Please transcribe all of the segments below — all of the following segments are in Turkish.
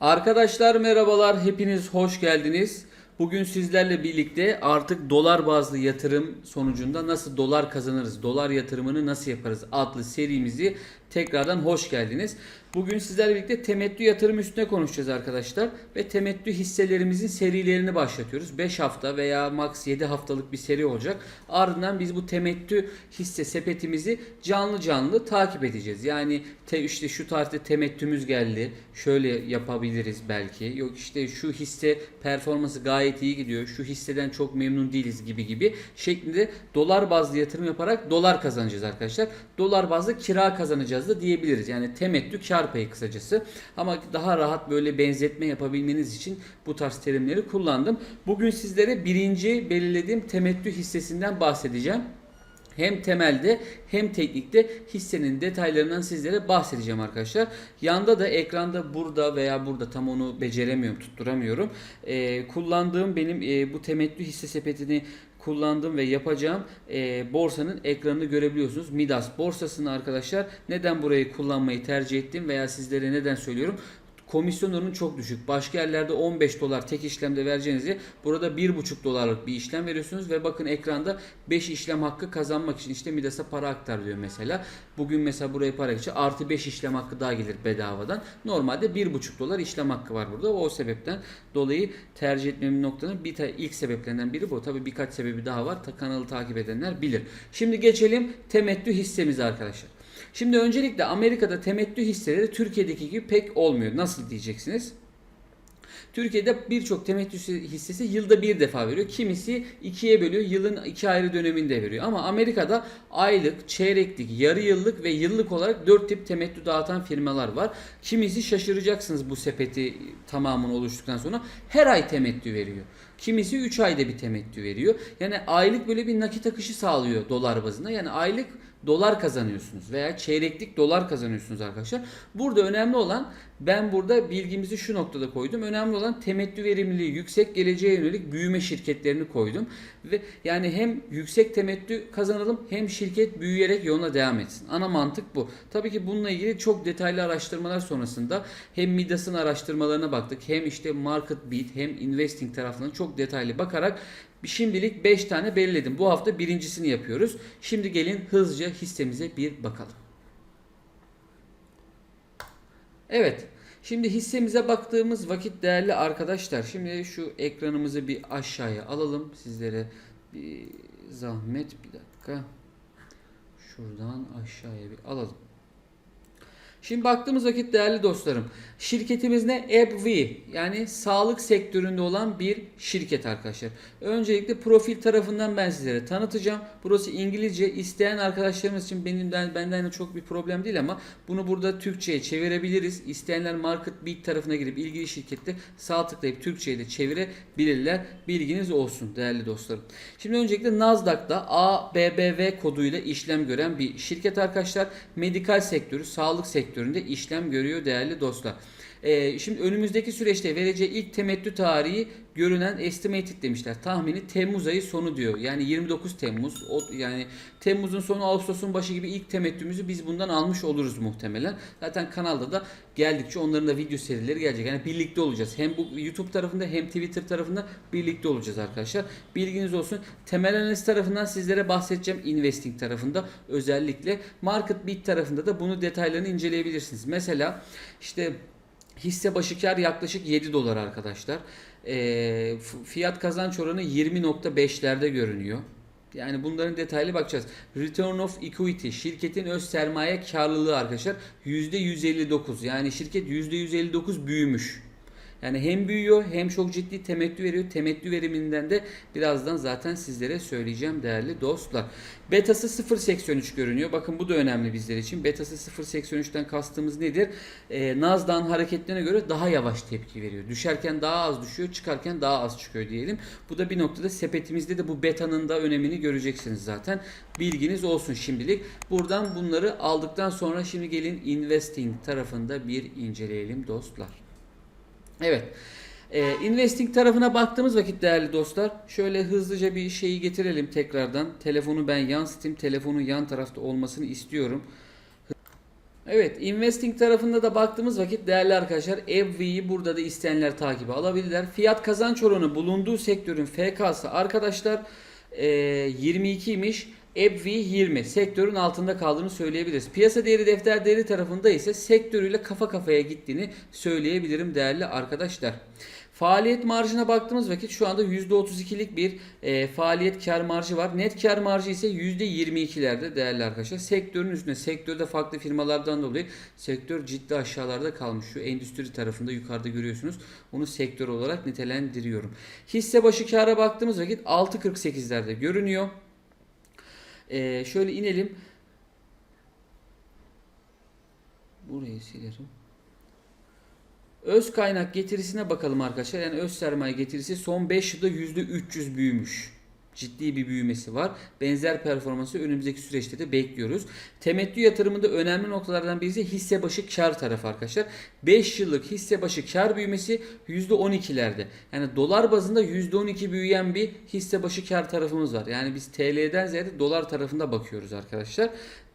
Arkadaşlar merhabalar, hepiniz hoş geldiniz. Bugün sizlerle birlikte artık dolar bazlı yatırım sonucunda nasıl dolar kazanırız, dolar yatırımını nasıl yaparız adlı serimizi tekrardan hoş geldiniz. Bugün sizlerle birlikte temettü yatırım üstüne konuşacağız arkadaşlar ve temettü hisselerimizin serilerini başlatıyoruz. 5 hafta veya max 7 haftalık bir seri olacak. Ardından biz bu temettü hisse sepetimizi canlı canlı takip edeceğiz. Yani te, işte şu tarihte temettümüz geldi. Şöyle yapabiliriz belki. Yok işte şu hisse performansı gayet iyi gidiyor. Şu hisseden çok memnun değiliz gibi gibi şeklinde dolar bazlı yatırım yaparak dolar kazanacağız arkadaşlar. Dolar bazlı kira kazanacağız da diyebiliriz. Yani temettü kar payı kısacası. Ama daha rahat böyle benzetme yapabilmeniz için bu tarz terimleri kullandım. Bugün sizlere birinci belirlediğim temettü hissesinden bahsedeceğim. Hem temelde hem teknikte hissenin detaylarından sizlere bahsedeceğim arkadaşlar. Yanda da ekranda burada veya burada tam onu beceremiyorum, tutturamıyorum. Ee, kullandığım benim e, bu temettü hisse sepetini kullandığım ve yapacağım e, borsanın ekranını görebiliyorsunuz. Midas borsasını arkadaşlar neden burayı kullanmayı tercih ettim veya sizlere neden söylüyorum? Komisyon oranı çok düşük. Başka yerlerde 15 dolar tek işlemde vereceğinizi burada 1,5 dolarlık bir işlem veriyorsunuz ve bakın ekranda 5 işlem hakkı kazanmak için işte Midas'a para aktar diyor mesela. Bugün mesela buraya para geçiyor. Artı 5 işlem hakkı daha gelir bedavadan. Normalde 1,5 dolar işlem hakkı var burada. O sebepten dolayı tercih etmemin noktanın bir ilk sebeplerinden biri bu. Tabii birkaç sebebi daha var. Kanalı takip edenler bilir. Şimdi geçelim temettü hissemize arkadaşlar. Şimdi öncelikle Amerika'da temettü hisseleri Türkiye'deki gibi pek olmuyor. Nasıl diyeceksiniz? Türkiye'de birçok temettü hissesi yılda bir defa veriyor. Kimisi ikiye bölüyor. Yılın iki ayrı döneminde veriyor. Ama Amerika'da aylık, çeyreklik, yarı yıllık ve yıllık olarak dört tip temettü dağıtan firmalar var. Kimisi şaşıracaksınız bu sepeti tamamını oluştuktan sonra her ay temettü veriyor. Kimisi 3 ayda bir temettü veriyor. Yani aylık böyle bir nakit akışı sağlıyor dolar bazında. Yani aylık dolar kazanıyorsunuz veya çeyreklik dolar kazanıyorsunuz arkadaşlar. Burada önemli olan ben burada bilgimizi şu noktada koydum. Önemli olan temettü verimliliği yüksek geleceğe yönelik büyüme şirketlerini koydum. Ve yani hem yüksek temettü kazanalım hem şirket büyüyerek yoluna devam etsin. Ana mantık bu. Tabii ki bununla ilgili çok detaylı araştırmalar sonrasında hem Midas'ın araştırmalarına baktık hem işte Market Beat hem Investing tarafından çok detaylı bakarak Şimdilik 5 tane belirledim. Bu hafta birincisini yapıyoruz. Şimdi gelin hızlıca hissemize bir bakalım. Evet. Şimdi hissemize baktığımız vakit değerli arkadaşlar. Şimdi şu ekranımızı bir aşağıya alalım. Sizlere bir zahmet bir dakika. Şuradan aşağıya bir alalım. Şimdi baktığımız vakit değerli dostlarım şirketimiz ne? AbbVie yani sağlık sektöründe olan bir şirket arkadaşlar. Öncelikle profil tarafından ben sizlere tanıtacağım. Burası İngilizce isteyen arkadaşlarımız için benim benden de çok bir problem değil ama bunu burada Türkçe'ye çevirebiliriz. İsteyenler Market Beat tarafına girip ilgili şirkette sağ tıklayıp Türkçe'ye de çevirebilirler. Bilginiz olsun değerli dostlarım. Şimdi öncelikle Nasdaq'ta ABBV koduyla işlem gören bir şirket arkadaşlar. Medikal sektörü, sağlık sektöründe işlem görüyor değerli dostlar. Ee, şimdi önümüzdeki süreçte vereceği ilk temettü tarihi görünen estimated demişler. Tahmini Temmuz ayı sonu diyor. Yani 29 Temmuz. O, yani Temmuz'un sonu Ağustos'un başı gibi ilk temettümüzü biz bundan almış oluruz muhtemelen. Zaten kanalda da geldikçe onların da video serileri gelecek. Yani birlikte olacağız. Hem bu YouTube tarafında hem Twitter tarafında birlikte olacağız arkadaşlar. Bilginiz olsun. Temel analiz tarafından sizlere bahsedeceğim. Investing tarafında özellikle. Market Beat tarafında da bunu detaylarını inceleyebilirsiniz. Mesela işte Hisse başı kar yaklaşık 7 dolar arkadaşlar. E, fiyat kazanç oranı 20.5'lerde görünüyor. Yani bunların detaylı bakacağız. Return of equity şirketin öz sermaye karlılığı arkadaşlar %159. Yani şirket %159 büyümüş. Yani hem büyüyor hem çok ciddi temettü veriyor. Temettü veriminden de birazdan zaten sizlere söyleyeceğim değerli dostlar. Betası 0.83 görünüyor. Bakın bu da önemli bizler için. Betası 0.83'ten kastımız nedir? Ee, Nasdaq'ın hareketlerine göre daha yavaş tepki veriyor. Düşerken daha az düşüyor, çıkarken daha az çıkıyor diyelim. Bu da bir noktada sepetimizde de bu betanın da önemini göreceksiniz zaten. Bilginiz olsun şimdilik. Buradan bunları aldıktan sonra şimdi gelin investing tarafında bir inceleyelim dostlar. Evet. Ee, investing tarafına baktığımız vakit değerli dostlar şöyle hızlıca bir şeyi getirelim tekrardan. Telefonu ben yansıtayım. Telefonun yan tarafta olmasını istiyorum. Evet, investing tarafında da baktığımız vakit değerli arkadaşlar EBV'yi burada da isteyenler takibe alabilirler. Fiyat kazanç oranı bulunduğu sektörün FK'sı arkadaşlar e, 22 imiş. EBV 20 sektörün altında kaldığını söyleyebiliriz. Piyasa değeri defter değeri tarafında ise sektörüyle kafa kafaya gittiğini söyleyebilirim değerli arkadaşlar. Faaliyet marjına baktığımız vakit şu anda %32'lik bir e, faaliyet kar marjı var. Net kar marjı ise %22'lerde değerli arkadaşlar. Sektörün üstünde sektörde farklı firmalardan dolayı sektör ciddi aşağılarda kalmış. Şu endüstri tarafında yukarıda görüyorsunuz. Onu sektör olarak nitelendiriyorum. Hisse başı kara baktığımız vakit 6.48'lerde görünüyor. E, şöyle inelim. Burayı silerim. Öz kaynak getirisine bakalım arkadaşlar. Yani öz sermaye getirisi son 5 yılda %300 büyümüş. Ciddi bir büyümesi var. Benzer performansı önümüzdeki süreçte de bekliyoruz. Temettü yatırımında önemli noktalardan birisi hisse başı kar tarafı arkadaşlar. 5 yıllık hisse başı kar büyümesi %12'lerde. Yani dolar bazında %12 büyüyen bir hisse başı kar tarafımız var. Yani biz TL'den ziyade dolar tarafında bakıyoruz arkadaşlar.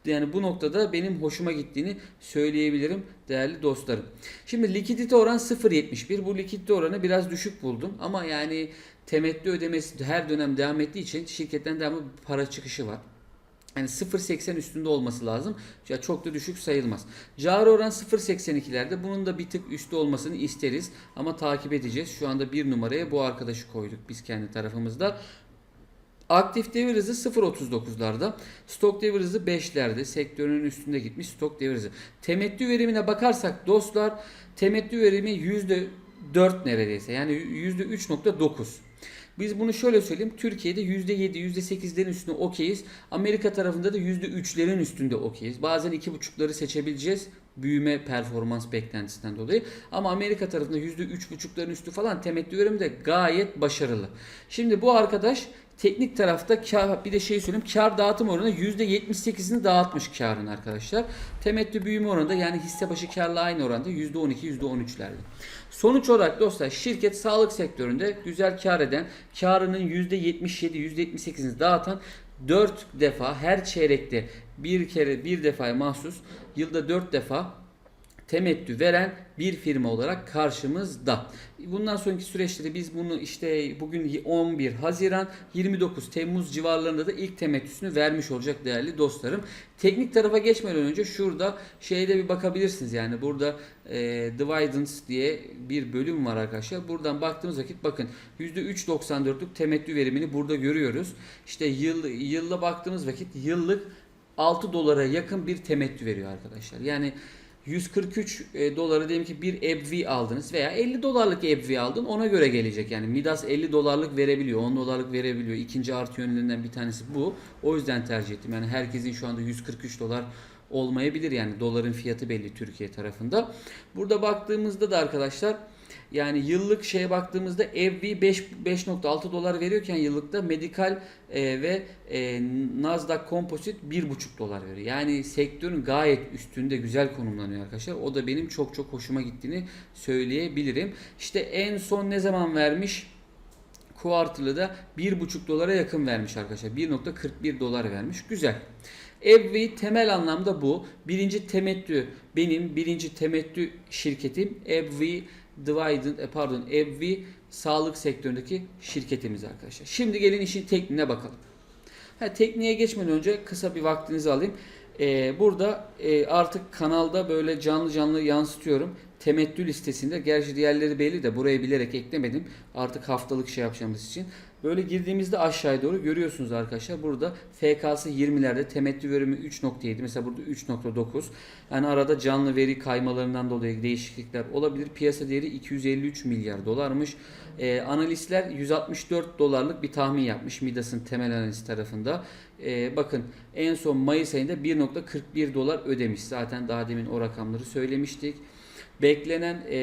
Yani bu noktada benim hoşuma gittiğini söyleyebilirim değerli dostlarım. Şimdi likidite oran 0.71. Bu likidite oranı biraz düşük buldum ama yani temettü ödemesi her dönem devam ettiği için şirketten devamlı para çıkışı var. Yani 0.80 üstünde olması lazım. Ya çok da düşük sayılmaz. Cari oran 0.82'lerde. Bunun da bir tık üstü olmasını isteriz. Ama takip edeceğiz. Şu anda bir numaraya bu arkadaşı koyduk biz kendi tarafımızda. Aktif devir hızı 0.39'larda. Stok devir hızı 5'lerde. Sektörün üstünde gitmiş stok devir hızı. Temettü verimine bakarsak dostlar temettü verimi %4 neredeyse. Yani %3.9. Biz bunu şöyle söyleyeyim. Türkiye'de %7, %8'lerin üstünde okeyiz. Amerika tarafında da %3'lerin üstünde okeyiz. Bazen 2.5'ları seçebileceğiz. Büyüme performans beklentisinden dolayı. Ama Amerika tarafında %3.5'ların üstü falan temettü verimi de gayet başarılı. Şimdi bu arkadaş teknik tarafta kar, bir de şey söyleyeyim kar dağıtım oranı %78'ini dağıtmış karın arkadaşlar. Temettü büyüme oranı da yani hisse başı karla aynı oranda %12 %13'lerde. Sonuç olarak dostlar şirket sağlık sektöründe güzel kar eden karının %77 %78'ini dağıtan 4 defa her çeyrekte bir kere bir defaya mahsus yılda 4 defa temettü veren bir firma olarak karşımızda. Bundan sonraki süreçte de biz bunu işte bugün 11 Haziran 29 Temmuz civarlarında da ilk temettüsünü vermiş olacak değerli dostlarım. Teknik tarafa geçmeden önce şurada şeyde bir bakabilirsiniz yani burada e, Dividends diye bir bölüm var arkadaşlar. Buradan baktığımız vakit bakın %3.94'lük temettü verimini burada görüyoruz. İşte yıl yılla baktığımız vakit yıllık 6 dolara yakın bir temettü veriyor arkadaşlar. Yani 143 e, dolara diyelim ki bir EBV aldınız veya 50 dolarlık EBV aldın ona göre gelecek. Yani Midas 50 dolarlık verebiliyor, 10 dolarlık verebiliyor. İkinci artı yönlerinden bir tanesi bu. O yüzden tercih ettim. Yani herkesin şu anda 143 dolar olmayabilir yani doların fiyatı belli Türkiye tarafında. Burada baktığımızda da arkadaşlar yani yıllık şeye baktığımızda EV 5 5.6 dolar veriyorken yıllıkta medikal e, ve e, Nasdaq Composite 1.5 dolar veriyor. Yani sektörün gayet üstünde güzel konumlanıyor arkadaşlar. O da benim çok çok hoşuma gittiğini söyleyebilirim. İşte en son ne zaman vermiş? Quarter'lı da 1.5 dolara yakın vermiş arkadaşlar. 1.41 dolar vermiş. Güzel. Evvi temel anlamda bu. Birinci temettü benim birinci temettü şirketim Evvi Dividend, e, pardon Evvi sağlık sektöründeki şirketimiz arkadaşlar. Şimdi gelin işin tekniğine bakalım. Ha, tekniğe geçmeden önce kısa bir vaktinizi alayım. Ee, burada e, artık kanalda böyle canlı canlı yansıtıyorum. Temettü listesinde gerçi diğerleri belli de buraya bilerek eklemedim. Artık haftalık şey yapacağımız için. Böyle girdiğimizde aşağıya doğru görüyorsunuz arkadaşlar. Burada FK'sı 20'lerde temettü verimi 3.7 mesela burada 3.9. Yani arada canlı veri kaymalarından dolayı değişiklikler olabilir. Piyasa değeri 253 milyar dolarmış. Ee, analistler 164 dolarlık bir tahmin yapmış Midas'ın temel analiz tarafında. Ee, bakın en son Mayıs ayında 1.41 dolar ödemiş. Zaten daha demin o rakamları söylemiştik. Beklenen e,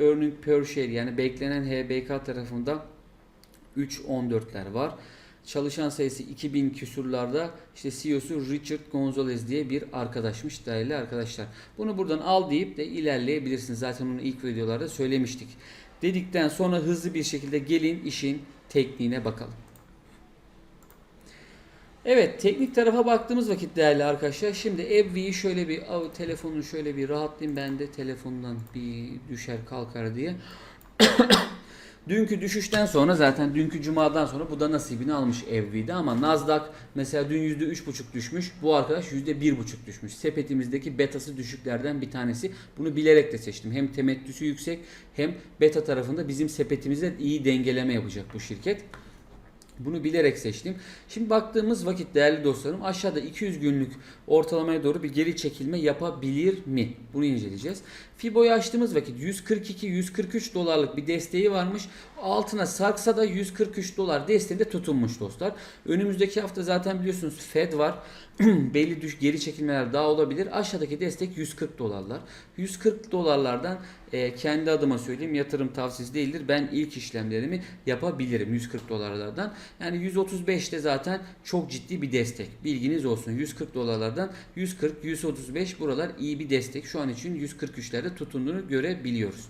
earning per share yani beklenen HBK tarafında 3.14'ler var. Çalışan sayısı 2000 küsurlarda işte CEO'su Richard Gonzalez diye bir arkadaşmış değerli arkadaşlar. Bunu buradan al deyip de ilerleyebilirsiniz. Zaten onu ilk videolarda söylemiştik. Dedikten sonra hızlı bir şekilde gelin işin tekniğine bakalım. Evet teknik tarafa baktığımız vakit değerli arkadaşlar. Şimdi Ebvi'yi şöyle bir av, telefonun şöyle bir rahatlayayım ben de telefondan bir düşer kalkar diye. Dünkü düşüşten sonra zaten dünkü cumadan sonra bu da nasibini almış Evvi'de ama Nasdaq mesela dün %3,5 düşmüş. Bu arkadaş %1,5 düşmüş. Sepetimizdeki betası düşüklerden bir tanesi. Bunu bilerek de seçtim. Hem temettüsü yüksek hem beta tarafında bizim sepetimizde iyi dengeleme yapacak bu şirket. Bunu bilerek seçtim. Şimdi baktığımız vakit değerli dostlarım aşağıda 200 günlük ortalamaya doğru bir geri çekilme yapabilir mi? Bunu inceleyeceğiz. Fibo'yu açtığımız vakit 142-143 dolarlık bir desteği varmış. Altına sarksa da 143 dolar desteğinde tutunmuş dostlar. Önümüzdeki hafta zaten biliyorsunuz Fed var. Belli düş geri çekilmeler daha olabilir. Aşağıdaki destek 140 dolarlar. 140 dolarlardan e, kendi adıma söyleyeyim yatırım tavsiyesi değildir. Ben ilk işlemlerimi yapabilirim 140 dolarlardan. Yani 135'te zaten çok ciddi bir destek. Bilginiz olsun. 140 dolarlardan 140 135 buralar iyi bir destek. Şu an için 143'lerde tutunduğunu görebiliyoruz.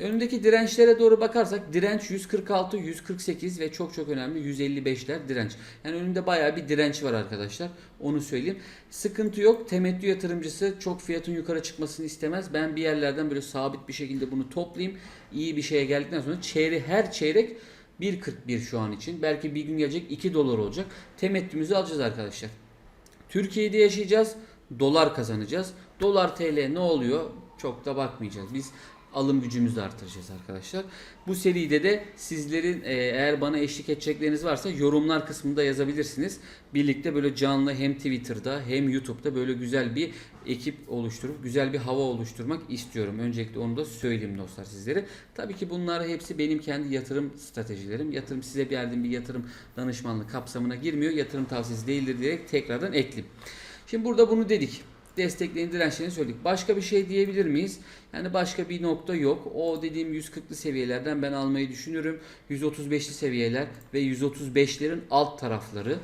Önündeki dirençlere doğru bakarsak direnç 146, 148 ve çok çok önemli 155'ler direnç. Yani önünde bayağı bir direnç var arkadaşlar. Onu söyleyeyim. Sıkıntı yok. Temettü yatırımcısı çok fiyatın yukarı çıkmasını istemez. Ben bir yerlerden böyle sabit bir şekilde bunu toplayayım. İyi bir şeye geldikten sonra çeyre her çeyrek 1.41 şu an için. Belki bir gün gelecek 2 dolar olacak. Temettümüzü alacağız arkadaşlar. Türkiye'de yaşayacağız. Dolar kazanacağız. Dolar TL ne oluyor? Çok da bakmayacağız. Biz alım gücümüzü artıracağız arkadaşlar. Bu seride de sizlerin e, eğer bana eşlik edecekleriniz varsa yorumlar kısmında yazabilirsiniz. Birlikte böyle canlı hem Twitter'da hem YouTube'da böyle güzel bir ekip oluşturup güzel bir hava oluşturmak istiyorum. Öncelikle onu da söyleyeyim dostlar sizlere. Tabii ki bunlar hepsi benim kendi yatırım stratejilerim. Yatırım size verdiğim bir yatırım danışmanlığı kapsamına girmiyor. Yatırım tavsiyesi değildir diyerek tekrardan ekleyeyim. Şimdi burada bunu dedik desteklerini dirençlerini söyledik. Başka bir şey diyebilir miyiz? Yani başka bir nokta yok. O dediğim 140'lı seviyelerden ben almayı düşünüyorum. 135'li seviyeler ve 135'lerin alt tarafları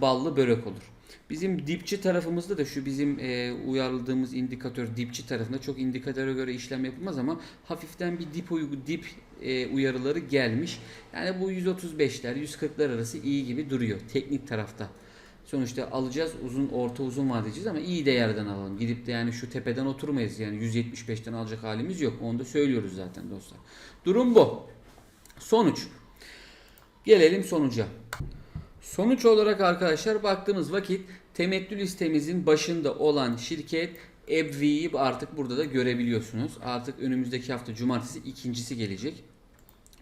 ballı börek olur. Bizim dipçi tarafımızda da şu bizim e, uyarladığımız indikatör dipçi tarafında çok indikatöre göre işlem yapılmaz ama hafiften bir dip uygu dip e, uyarıları gelmiş. Yani bu 135'ler 140'lar arası iyi gibi duruyor teknik tarafta. Sonuçta alacağız uzun orta uzun vadeceğiz ama iyi değerden alalım. Gidip de yani şu tepeden oturmayız yani 175'ten alacak halimiz yok. Onu da söylüyoruz zaten dostlar. Durum bu. Sonuç. Gelelim sonuca. Sonuç olarak arkadaşlar baktığımız vakit temettü listemizin başında olan şirket Ebvi'yi artık burada da görebiliyorsunuz. Artık önümüzdeki hafta cumartesi ikincisi gelecek.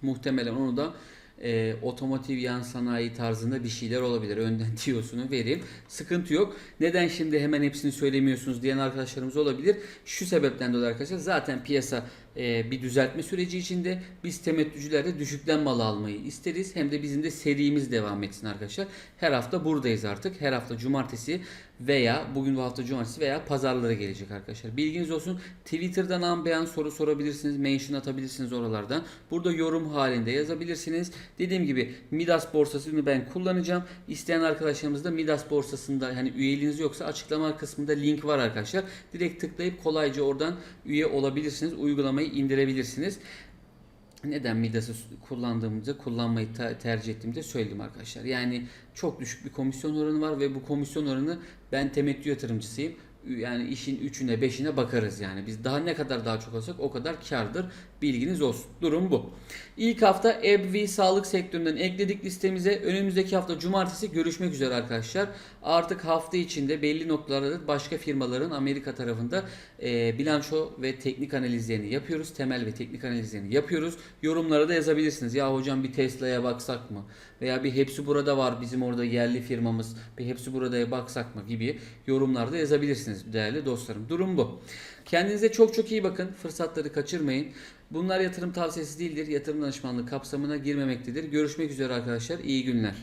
Muhtemelen onu da e, otomotiv yan sanayi tarzında bir şeyler olabilir. Önden tiyosunu vereyim. Sıkıntı yok. Neden şimdi hemen hepsini söylemiyorsunuz diyen arkadaşlarımız olabilir. Şu sebepten dolayı arkadaşlar zaten piyasa e, bir düzeltme süreci içinde biz temettücülerde düşükten mal almayı isteriz. Hem de bizim de serimiz devam etsin arkadaşlar. Her hafta buradayız artık. Her hafta cumartesi veya bugün bu hafta cumartesi veya pazarlara gelecek arkadaşlar. Bilginiz olsun. Twitter'dan an beyan soru sorabilirsiniz. Mention atabilirsiniz oralardan. Burada yorum halinde yazabilirsiniz. Dediğim gibi Midas borsasını ben kullanacağım. İsteyen arkadaşlarımız da Midas borsasında hani üyeliğiniz yoksa açıklama kısmında link var arkadaşlar. Direkt tıklayıp kolayca oradan üye olabilirsiniz. Uygulamayı indirebilirsiniz. Neden Midas'ı kullandığımızda, kullanmayı tercih ettiğimde söyledim arkadaşlar. Yani çok düşük bir komisyon oranı var ve bu komisyon oranı ben temettü yatırımcısıyım yani işin üçüne beşine bakarız yani. Biz daha ne kadar daha çok alsak o kadar kardır. Bilginiz olsun. Durum bu. İlk hafta EBV sağlık sektöründen ekledik listemize. Önümüzdeki hafta cumartesi görüşmek üzere arkadaşlar. Artık hafta içinde belli noktalarda başka firmaların Amerika tarafında e, bilanço ve teknik analizlerini yapıyoruz. Temel ve teknik analizlerini yapıyoruz. Yorumlara da yazabilirsiniz. Ya hocam bir Tesla'ya baksak mı? Veya bir hepsi burada var bizim orada yerli firmamız. Bir hepsi burada'ya baksak mı gibi yorumlarda yazabilirsiniz değerli dostlarım. Durum bu. Kendinize çok çok iyi bakın. Fırsatları kaçırmayın. Bunlar yatırım tavsiyesi değildir. Yatırım danışmanlığı kapsamına girmemektedir. Görüşmek üzere arkadaşlar. İyi günler.